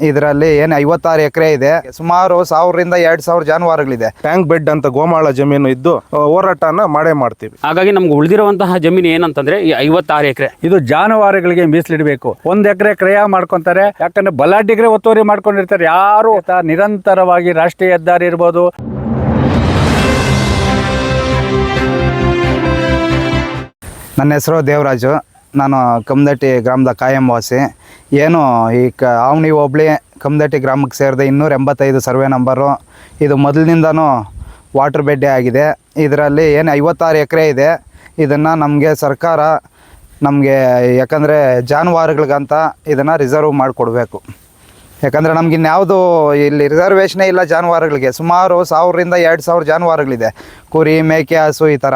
ಇದರಲ್ಲಿ ಏನು ಐವತ್ತಾರು ಎಕರೆ ಇದೆ. ಸುಮಾರು ಸಾವಿರದಿಂದ ಎರಡ್ ಸಾವಿರ ಜಾನುವಾರುಗಳಿದೆ. ಟ್ಯಾಂಕ್ ಬೆಡ್ ಅಂತ ಗೋಮಾಳ ಜಮೀನು ಇದ್ದು ಹೋರಾಟನ ಮಾಡೇ ಮಾಡ್ತೀವಿ. ಹಾಗಾಗಿ ನಮ್ಗೆ ಉಳಿದಿರುವಂತಹ ಜಮೀನು ಏನಂತಂದ್ರೆ ಈ ಐವತ್ತಾರು ಎಕರೆ. ಇದು ಜಾನುವಾರುಗಳಿಗೆ ಮೀಸಲಿಡಬೇಕು. ಒಂದ್ ಎಕರೆ ಕ್ರಯ ಮಾಡ್ಕೊಂತಾರೆ. ಯಾಕಂದ್ರೆ ಬಲಾಢ್ಯಗ್ರೆ ಒತ್ತುವರಿ ಮಾಡ್ಕೊಂಡಿರ್ತಾರೆ. ಯಾರು ತ- ನಿರಂತರವಾಗಿ ರಾಷ್ಟ್ರೀಯ ಹೆದ್ದಾರಿ ಇರ್ಬೋದು. ನನ್ನ ಹೆಸರು ದೇವರಾಜು. ನಾನು ಕಮ್ದಟ್ಟಿ ಗ್ರಾಮದ ಕಾಯಂ ವಾಸಿ. ಏನು ಈ ಕ ಆವಣಿ ಹೋಬಳಿ ಕಮ್ದಟ್ಟಿ ಗ್ರಾಮಕ್ಕೆ ಸೇರಿದ ಇನ್ನೂರ ಎಂಬತ್ತೈದು ಸರ್ವೆ ನಂಬರು. ಇದು ಮೊದಲಿನಿಂದನೂ ವಾಟರ್ ಬೆಡ್ಡೆ ಆಗಿದೆ. ಇದರಲ್ಲಿ ಏನು ಐವತ್ತಾರು ಎಕರೆ ಇದೆ. ಇದನ್ನು ನಮಗೆ ಸರ್ಕಾರ ನಮಗೆ ಯಾಕಂದರೆ ಜಾನುವಾರುಗಳಿಗಂತ ಇದನ್ನು ರಿಸರ್ವ್ ಮಾಡಿಕೊಡ್ಬೇಕು. ಯಾಕಂದರೆ ನಮ್ಗೆ ಇನ್ಯಾವುದು ಇಲ್ಲಿ ರಿಸರ್ವೇಷನೇ ಇಲ್ಲ ಜಾನುವಾರುಗಳಿಗೆ. ಸುಮಾರು ಸಾವಿರದಿಂದ ಎರಡು ಸಾವಿರ ಜಾನುವಾರುಗಳಿದೆ. ಕುರಿ, ಮೇಕೆ, ಹಸು ಈ ಥರ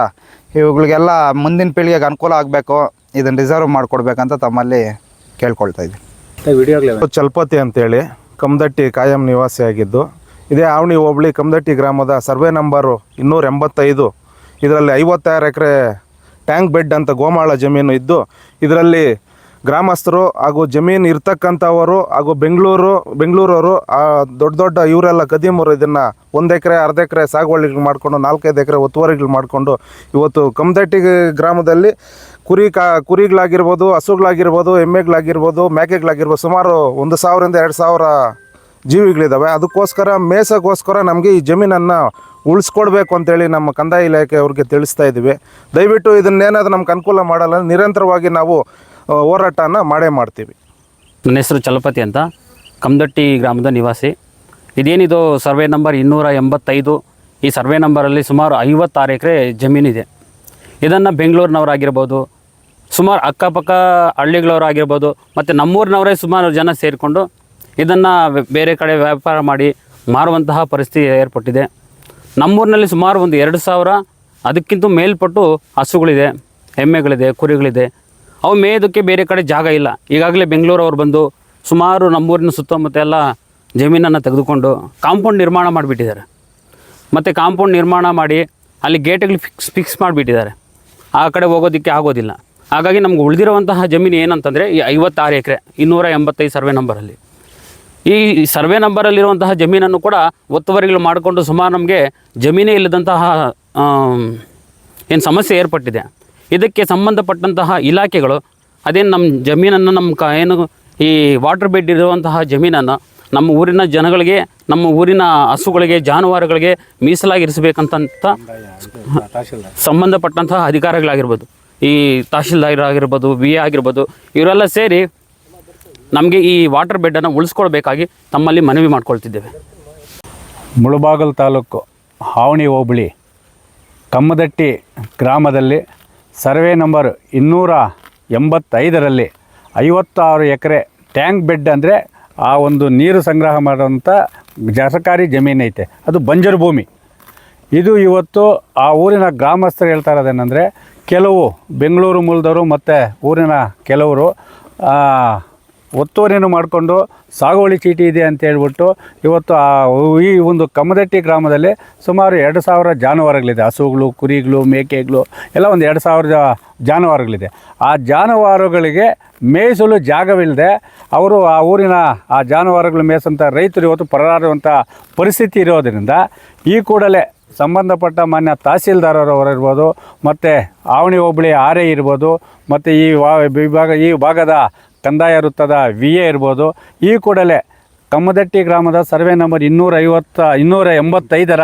ಇವುಗಳಿಗೆಲ್ಲ ಮುಂದಿನ ಪೀಳಿಗೆಗೆ ಅನುಕೂಲ ಆಗಬೇಕು. ಇದನ್ನು ರಿಸರ್ವ್ ಮಾಡಿಕೊಡ್ಬೇಕಂತ ತಮ್ಮಲ್ಲಿ ಕೇಳ್ಕೊಳ್ತಾ ಇದ್ದೀನಿ. ಚಲ್ಪತಿ ಅಂತೇಳಿ ಕಮದಟ್ಟಿ ಕಾಯಂ ನಿವಾಸಿಯಾಗಿದ್ದು. ಇದೇ ಆವಣಿ ಹೋಬಳಿ ಕಮದಟ್ಟಿ ಗ್ರಾಮದ ಸರ್ವೆ ನಂಬರು ಇನ್ನೂರ ಎಂಬತ್ತೈದು. ಇದರಲ್ಲಿ ಐವತ್ತಾರು ಎಕರೆ ಟ್ಯಾಂಕ್ ಬೆಡ್ ಅಂತ ಗೋಮಾಳ ಜಮೀನು ಇದ್ದು ಇದರಲ್ಲಿ ಗ್ರಾಮಸ್ಥರು ಹಾಗೂ ಜಮೀನು ಇರ್ತಕ್ಕಂಥವರು ಹಾಗೂ ಬೆಂಗಳೂರು ಬೆಂಗಳೂರವರು ಆ ದೊಡ್ಡ ದೊಡ್ಡ ಇವರೆಲ್ಲ ಕದೀಮರು ಇದನ್ನು ಒಂದು ಎಕರೆ ಅರ್ಧ ಎಕರೆ ಸಾಗುವಳಿಗಳು ಮಾಡಿಕೊಂಡು ನಾಲ್ಕೈದು ಎಕರೆ ಒತ್ತುವರಿಗಳು ಮಾಡಿಕೊಂಡು ಇವತ್ತು ಕಮದಟ್ಟಿ ಗ್ರಾಮದಲ್ಲಿ ಕುರಿ ಕಾ, ಕುರಿಗಳಾಗಿರ್ಬೋದು, ಹಸುಗಳಾಗಿರ್ಬೋದು, ಎಮ್ಮೆಗಳಾಗಿರ್ಬೋದು, ಮೇಕೆಗಳಾಗಿರ್ಬೋದು ಸುಮಾರು ಒಂದು ಸಾವಿರದಿಂದ ಎರಡು ಸಾವಿರ ಜೀವಿಗಳಿದ್ದಾವೆ. ಅದಕ್ಕೋಸ್ಕರ, ಮೇಸಕ್ಕೋಸ್ಕರ ನಮಗೆ ಈ ಜಮೀನನ್ನು ಉಳಿಸ್ಕೊಡ್ಬೇಕು ಅಂತೇಳಿ ನಮ್ಮ ಕಂದಾಯ ಇಲಾಖೆ ಅವ್ರಿಗೆ ತಿಳಿಸ್ತಾ ಇದ್ದೀವಿ. ದಯವಿಟ್ಟು ಇದನ್ನೇನಾದರೂ ನಮ್ಗೆ ಅನುಕೂಲ ಮಾಡಲ್ಲ, ನಿರಂತರವಾಗಿ ನಾವು ಹೋರಾಟನ ಮಾಡೇ ಮಾಡ್ತೀವಿ. ನನ್ನ ಹೆಸರು ಚಲಪತಿ ಅಂತ. ಕಮದಟ್ಟಿ ಗ್ರಾಮದ ನಿವಾಸಿ. ಇದೇನಿದು ಸರ್ವೆ ನಂಬರ್ ಇನ್ನೂರ ಎಂಬತ್ತೈದು? ಈ ಸರ್ವೆ ನಂಬರಲ್ಲಿ ಸುಮಾರು ಐವತ್ತಾರು ಎಕರೆ ಜಮೀನಿದೆ. ಇದನ್ನು ಬೆಂಗಳೂರಿನವರಾಗಿರ್ಬೋದು ಸುಮಾರು ಅಕ್ಕಪಕ್ಕ ಹಳ್ಳಿಗಳವರಾಗಿರ್ಬೋದು, ಮತ್ತು ನಮ್ಮೂರಿನವರೇ ಸುಮಾರು ಜನ ಸೇರಿಕೊಂಡು ಇದನ್ನು ಬೇರೆ ಕಡೆ ವ್ಯಾಪಾರ ಮಾಡಿ ಮಾರುವಂತಹ ಪರಿಸ್ಥಿತಿ ಏರ್ಪಟ್ಟಿದೆ. ನಮ್ಮೂರಿನಲ್ಲಿ ಸುಮಾರು ಒಂದು ಎರಡು ಸಾವಿರ ಅದಕ್ಕಿಂತ ಮೇಲ್ಪಟ್ಟು ಹಸುಗಳಿದೆ, ಎಮ್ಮೆಗಳಿದೆ, ಕುರಿಗಳಿದೆ. ಅವು ಮೇಯೋದಕ್ಕೆ ಬೇರೆ ಕಡೆ ಜಾಗ ಇಲ್ಲ. ಈಗಾಗಲೇ ಬೆಂಗಳೂರವ್ರು ಬಂದು ಸುಮಾರು ನಮ್ಮೂರಿನ ಸುತ್ತಮುತ್ತ ಎಲ್ಲ ಜಮೀನನ್ನು ತೆಗೆದುಕೊಂಡು ಕಾಂಪೌಂಡ್ ನಿರ್ಮಾಣ ಮಾಡಿಬಿಟ್ಟಿದ್ದಾರೆ. ಮತ್ತು ಕಾಂಪೌಂಡ್ ನಿರ್ಮಾಣ ಮಾಡಿ ಅಲ್ಲಿ ಗೇಟ್ಗಳು ಫಿಕ್ಸ್ ಫಿಕ್ಸ್ ಮಾಡಿಬಿಟ್ಟಿದ್ದಾರೆ. ಆ ಕಡೆ ಹೋಗೋದಕ್ಕೆ ಆಗೋದಿಲ್ಲ. ಹಾಗಾಗಿ ನಮ್ಗೆ ಉಳಿದಿರುವಂತಹ ಜಮೀನು ಏನಂತಂದರೆ ಈ ಐವತ್ತಾರು ಎಕರೆ ಇನ್ನೂರ ಎಂಬತ್ತೈದು ಸರ್ವೆ ನಂಬರಲ್ಲಿ. ಈ ಸರ್ವೆ ನಂಬರಲ್ಲಿರುವಂತಹ ಜಮೀನನ್ನು ಕೂಡ ಒತ್ತುವರಿಗಳು ಮಾಡಿಕೊಂಡು ಸುಮಾರು ನಮಗೆ ಜಮೀನೇ ಇಲ್ಲದಂತಹ ಏನು ಸಮಸ್ಯೆ ಏರ್ಪಟ್ಟಿದೆ. ಇದಕ್ಕೆ ಸಂಬಂಧಪಟ್ಟಂತಹ ಇಲಾಖೆಗಳು ಅದೇನು ನಮ್ಮ ಜಮೀನನ್ನು ನಮ್ಮ ಕ ಏನು ಈ ವಾಟರ್ ಬೆಡ್ ಇರುವಂತಹ ಜಮೀನನ್ನು ನಮ್ಮ ಊರಿನ ಜನಗಳಿಗೆ ನಮ್ಮ ಊರಿನ ಹಸುಗಳಿಗೆ ಜಾನುವಾರುಗಳಿಗೆ ಮೀಸಲಾಗಿರಿಸಬೇಕಂತ ಸಂಬಂಧಪಟ್ಟಂತಹ ಅಧಿಕಾರಿಗಳಾಗಿರ್ಬೋದು. ಈ ತಹಶೀಲ್ದಾರ್ ಆಗಿರ್ಬೋದು ವಿ ಎ ಆಗಿರ್ಬೋದು, ಇವರೆಲ್ಲ ಸೇರಿ ನಮಗೆ ಈ ವಾಟರ್ ಬೆಡ್ಡನ್ನು ಉಳಿಸ್ಕೊಳ್ಬೇಕಾಗಿ ತಮ್ಮಲ್ಲಿ ಮನವಿ ಮಾಡ್ಕೊಳ್ತಿದ್ದೇವೆ. ಮುಳುಬಾಗಲ್ ತಾಲೂಕು ಹಾವಣಿ ಹೋಬಳಿ, ಕಮ್ಮದಟ್ಟಿ ಗ್ರಾಮದಲ್ಲಿ ಸರ್ವೆ ನಂಬರ್ ಇನ್ನೂರ ಎಂಬತ್ತೈದರಲ್ಲಿ ಐವತ್ತಾರು ಎಕರೆ ಟ್ಯಾಂಕ್ ಬೆಡ್ ಅಂದರೆ ಆ ಒಂದು ನೀರು ಸಂಗ್ರಹ ಮಾಡುವಂಥ ಸರ್ಕಾರಿ ಜಮೀನು ಐತೆ. ಅದು ಬಂಜರು ಭೂಮಿ. ಇದು ಇವತ್ತು ಆ ಊರಿನ ಗ್ರಾಮಸ್ಥರು ಹೇಳ್ತಾ ಇರೋದೇನೆಂದರೆ ಕೆಲವು ಬೆಂಗಳೂರು ಮೂಲದವರು ಮತ್ತು ಊರಿನ ಕೆಲವರು ಒತ್ತುವರಿಯನ್ನು ಮಾಡಿಕೊಂಡು ಸಾಗುವಳಿ ಚೀಟಿ ಇದೆ ಅಂತ ಹೇಳ್ಬಿಟ್ಟು ಇವತ್ತು ಆ, ಈ ಒಂದು ಕಮ್ಮದಟ್ಟಿ ಗ್ರಾಮದಲ್ಲಿ ಸುಮಾರು ಎರಡು ಸಾವಿರ ಜಾನುವಾರುಗಳಿದೆ. ಹಸುಗಳು, ಕುರಿಗಳು, ಮೇಕೆಗಳು, ಎಲ್ಲ ಒಂದು ಎರಡು ಸಾವಿರ ಜಾನುವಾರುಗಳಿದೆ. ಆ ಜಾನುವಾರುಗಳಿಗೆ ಮೇಯಿಸಲು ಜಾಗವಿಲ್ಲದೆ ಅವರು ಆ ಊರಿನ ಆ ಜಾನುವಾರುಗಳು ಮೇಯಿಸಂಥ ರೈತರು ಇವತ್ತು ಪರಾರುವಂಥ ಪರಿಸ್ಥಿತಿ ಇರೋದರಿಂದ ಈ ಕೂಡಲೇ ಸಂಬಂಧಪಟ್ಟ ಮಾನ್ಯ ತಹಸೀಲ್ದಾರರವರಿರ್ಬೋದು, ಮತ್ತು ಆವಣಿ ಹೋಬಳಿ ಆರ್ ಎ ಇರ್ಬೋದು, ಮತ್ತು ಈ ವಿಭಾಗ, ಈ ಭಾಗದ ಕಂದಾಯ ವೃತ್ತದ ವಿ ಎ ಇರ್ಬೋದು. ಈ ಕೂಡಲೇ ಕಮ್ಮದಟ್ಟಿ ಗ್ರಾಮದ ಸರ್ವೆ ನಂಬರ್ ಇನ್ನೂರೈವತ್ತ ಇನ್ನೂರ ಎಂಬತ್ತೈದರ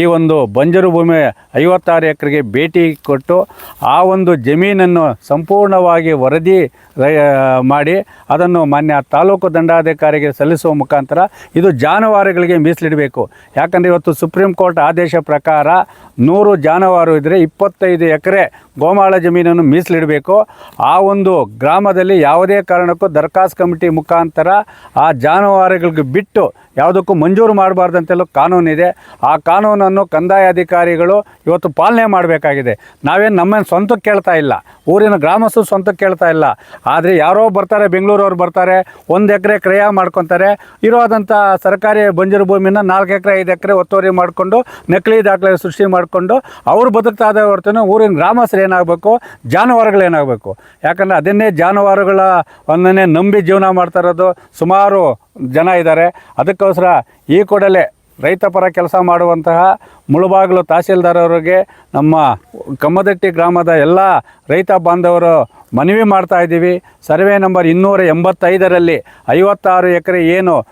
ಈ ಒಂದು ಬಂಜರು ಭೂಮಿ ಐವತ್ತಾರು ಎಕರೆಗೆ ಭೇಟಿ ಕೊಟ್ಟು ಆ ಒಂದು ಜಮೀನನ್ನು ಸಂಪೂರ್ಣವಾಗಿ ವರದಿ ಮಾಡಿ ಅದನ್ನು ಮಾನ್ಯ ತಾಲೂಕು ದಂಡಾಧಿಕಾರಿಗೆ ಸಲ್ಲಿಸುವ ಮುಖಾಂತರ ಇದು ಜಾನುವಾರುಗಳಿಗೆ ಮೀಸಲಿಡಬೇಕು. ಯಾಕಂದರೆ ಇವತ್ತು ಸುಪ್ರೀಂ ಕೋರ್ಟ್ ಆದೇಶ ಪ್ರಕಾರ ನೂರು ಜಾನುವಾರು ಇದ್ದರೆ ಇಪ್ಪತ್ತೈದು ಎಕರೆ ಗೋಮಾಳ ಜಮೀನನ್ನು ಮೀಸಲಿಡಬೇಕು. ಆ ಒಂದು ಗ್ರಾಮದಲ್ಲಿ ಯಾವುದೇ ಕಾರಣಕ್ಕೂ ದರ್ಖಾಸ್ತ್ ಕಮಿಟಿ ಮುಖಾಂತರ ಆ ಜಾನುವಾರುಗಳಿಗೆ ಬಿಟ್ಟು ಯಾವುದಕ್ಕೂ ಮಂಜೂರು ಮಾಡಬಾರ್ದಂತೆಲ್ಲೂ ಕಾನೂನಿದೆ. ಆ ಕಾನೂನು ಕಾನೂನನ್ನು ಕಂದಾಯ ಅಧಿಕಾರಿಗಳು ಇವತ್ತು ಪಾಲನೆ ಮಾಡಬೇಕಾಗಿದೆ. ನಾವೇನು ನಮ್ಮನ್ನು ಸ್ವಂತಕ್ಕೆ ಕೇಳ್ತಾ ಇಲ್ಲ. ಊರಿನ ಗ್ರಾಮಸ್ಥರು ಸ್ವಂತಕ್ಕೆ ಕೇಳ್ತಾ ಇಲ್ಲ. ಆದರೆ ಯಾರೋ ಬರ್ತಾರೆ, ಬೆಂಗಳೂರವ್ರು ಬರ್ತಾರೆ, ಒಂದು ಎಕರೆ ಕ್ರಯ ಮಾಡ್ಕೊತಾರೆ. ಇರೋದಂಥ ಸರ್ಕಾರಿ ಬಂಜರು ಭೂಮಿನ ನಾಲ್ಕು ಎಕರೆ, ಐದು ಎಕರೆ ಒತ್ತುವರಿ ಮಾಡಿಕೊಂಡು, ನಕಲಿ ದಾಖಲೆ ಸೃಷ್ಟಿ ಮಾಡಿಕೊಂಡು, ಅವ್ರು ಬದುಕ್ತಾ ಇದ್ದ ಊರಿನ ಗ್ರಾಮಸ್ಥರು ಏನಾಗಬೇಕು? ಜಾನುವಾರುಗಳು ಏನಾಗಬೇಕು? ಯಾಕಂದರೆ ಅದನ್ನೇ ಜಾನುವಾರುಗಳ ಒಂದನ್ನೇ ನಂಬಿ ಜೀವನ ಮಾಡ್ತಾ ಇರೋದು ಸುಮಾರು ಜನ ಇದ್ದಾರೆ. ಅದಕ್ಕೋಸ್ಕರ ಈ ಕೂಡಲೇ ರೈತ ಪರ ಕೆಲಸ ಮಾಡುವಂತಹ ಮುಳುಬಾಗಿಲು ತಹಸೀಲ್ದಾರ್ ಅವರಿಗೆ ನಮ್ಮ ಕಮ್ಮದಟ್ಟಿ ಗ್ರಾಮದ ಎಲ್ಲ ರೈತ ಬಾಂಧವರು ಮನವಿ ಮಾಡ್ತಾ ಇದ್ದೀವಿ. ಸರ್ವೆ ನಂಬರ್ ಇನ್ನೂರ ಎಂಬತ್ತೈದರಲ್ಲಿ ಐವತ್ತಾರು ಎಕರೆ ಏನು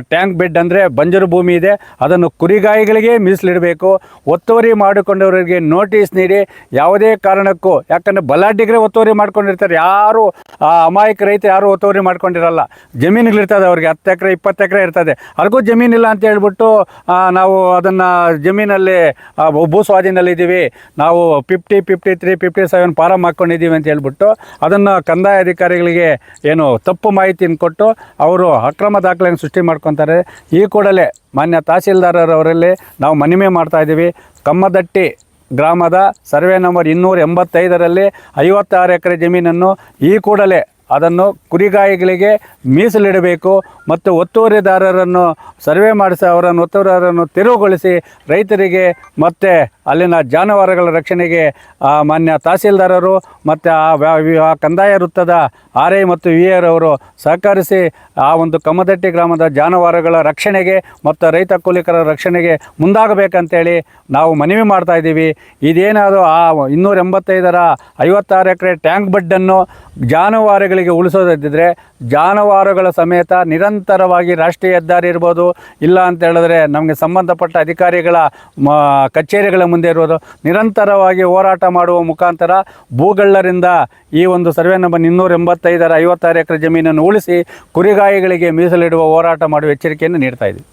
ಟ್ಯಾಂಕ್ ಬೆಡ್ ಅಂದರೆ ಬಂಜರು ಭೂಮಿ ಇದೆ. ಅದನ್ನು ಕುರಿಗಾಯಿಗಳಿಗೆ ಮೀಸಲಿಡಬೇಕು. ಒತ್ತುವರಿ ಮಾಡಿಕೊಂಡವರಿಗೆ ನೋಟಿಸ್ ನೀಡಿ. ಯಾವುದೇ ಕಾರಣಕ್ಕೂ, ಯಾಕಂದರೆ ಬಲಾಢ್ಯಗಳೇ ಒತ್ತುವರಿ ಮಾಡ್ಕೊಂಡಿರ್ತಾರೆ. ಯಾರು, ಆ, ಅಮಾಯಕ ರೈತ ಯಾರು ಒತ್ತುವರಿ ಮಾಡ್ಕೊಂಡಿರಲ್ಲ. ಜಮೀನುಗಳಿರ್ತದೆ ಅವ್ರಿಗೆ. ಹತ್ತು ಎಕರೆ, ಇಪ್ಪತ್ತು ಎಕರೆ ಇರ್ತದೆ. ಅವ್ರಿಗೂ ಜಮೀನಿಲ್ಲ ಅಂತ ಹೇಳ್ಬಿಟ್ಟು ನಾವು ಅದನ್ನು ಜಮೀನಲ್ಲಿ ಆ, ಭೂ ಸ್ವಾಧೀನದಲ್ಲಿದ್ದೀವಿ ನಾವು fifty fifty three fifty seven form ಹಾಕ್ಕೊಂಡಿದ್ದೀವಿ ಅಂತ ಹೇಳ್ಬಿಟ್ಟು ಅದನ್ನು ಕಂದಾಯ ಅಧಿಕಾರಿಗಳಿಗೆ ಏನು ತಪ್ಪು ಮಾಹಿತಿಯನ್ನು ಕೊಟ್ಟು ಅವರು ಅಕ್ರಮ ದಾಖಲೆಯನ್ನು ಸೃಷ್ಟಿ ಮಾಡ್ಕೊತಾರೆ. ಈ ಕೂಡಲೇ ಮಾನ್ಯ ತಹಸೀಲ್ದಾರರವರಲ್ಲಿ ನಾವು ಮನವಿ ಮಾಡ್ತಾ ಇದ್ದೀವಿ. ಕಮ್ಮದಟ್ಟಿ ಗ್ರಾಮದ ಸರ್ವೆ ನಂಬರ್ ಇನ್ನೂರ ಎಂಬತ್ತೈದರಲ್ಲಿ ಐವತ್ತಾರು ಎಕರೆ ಜಮೀನನ್ನು ಈ ಕೂಡಲೇ ಅದನ್ನು ಕುರಿಗಾಯಿಗಳಿಗೆ ಮೀಸಲಿಡಬೇಕು ಮತ್ತು ಒತ್ತುವರಿದಾರರನ್ನು ಸರ್ವೆ ಮಾಡಿಸಿ ಅವರನ್ನು ಒತ್ತುವರಿದಾರರನ್ನು ತೆರವುಗೊಳಿಸಿ ರೈತರಿಗೆ ಮತ್ತು ಅಲ್ಲಿನ ಜಾನುವಾರುಗಳ ರಕ್ಷಣೆಗೆ, ಆ ಮಾನ್ಯ ತಹಸೀಲ್ದಾರರು ಮತ್ತು ಆ ಕಂದಾಯ ವೃತ್ತದ ಆರ್ ಐ ಮತ್ತು ವಿ ಅವರು ಸಹಕರಿಸಿ ಆ ಒಂದು ಕಮ್ಮದಟ್ಟಿ ಗ್ರಾಮದ ಜಾನುವಾರುಗಳ ರಕ್ಷಣೆಗೆ ಮತ್ತು ರೈತ ಕೂಲಿಕರ ರಕ್ಷಣೆಗೆ ಮುಂದಾಗಬೇಕಂತೇಳಿ ನಾವು ಮನವಿ ಮಾಡ್ತಾ ಇದ್ದೀವಿ. ಇದೇನಾದರೂ ಆ ಇನ್ನೂರ ಎಂಬತ್ತೈದರ ಐವತ್ತಾರು ಎಕರೆ ಟ್ಯಾಂಕ್ ಬಡ್ಡನ್ನು ಜಾನುವಾರುಗಳಿಗೆ ಉಳಿಸೋದಿದ್ದರೆ ಜಾನುವಾರುಗಳ ಸಮೇತ ನಿರಂತರವಾಗಿ ರಾಷ್ಟ್ರೀಯ ಹೆದ್ದಾರಿ ಇರ್ಬೋದು, ಇಲ್ಲ ಅಂತ ಹೇಳಿದ್ರೆ ನಮಗೆ ಸಂಬಂಧಪಟ್ಟ ಅಧಿಕಾರಿಗಳ ಕಚೇರಿಗಳ ಮುಂದೆ ಇರುವುದು ನಿರಂತರವಾಗಿ ಹೋರಾಟ ಮಾಡುವ ಮುಖಾಂತರ ಭೂಗಳ್ಳರಿಂದ ಈ ಒಂದು ಸರ್ವೆ ನಂಬರ್ ಇನ್ನೂರ ಎಂಬತ್ತೈದರ ಐವತ್ತಾರು ಎಕರೆ ಜಮೀನನ್ನು ಉಳಿಸಿ ಕುರಿಗಾಯಿಗಳಿಗೆ ಮೀಸಲಿಡುವ ಹೋರಾಟ ಮಾಡುವ ಎಚ್ಚರಿಕೆಯನ್ನು ನೀಡ್ತಾ ಇದ್ದೀವಿ.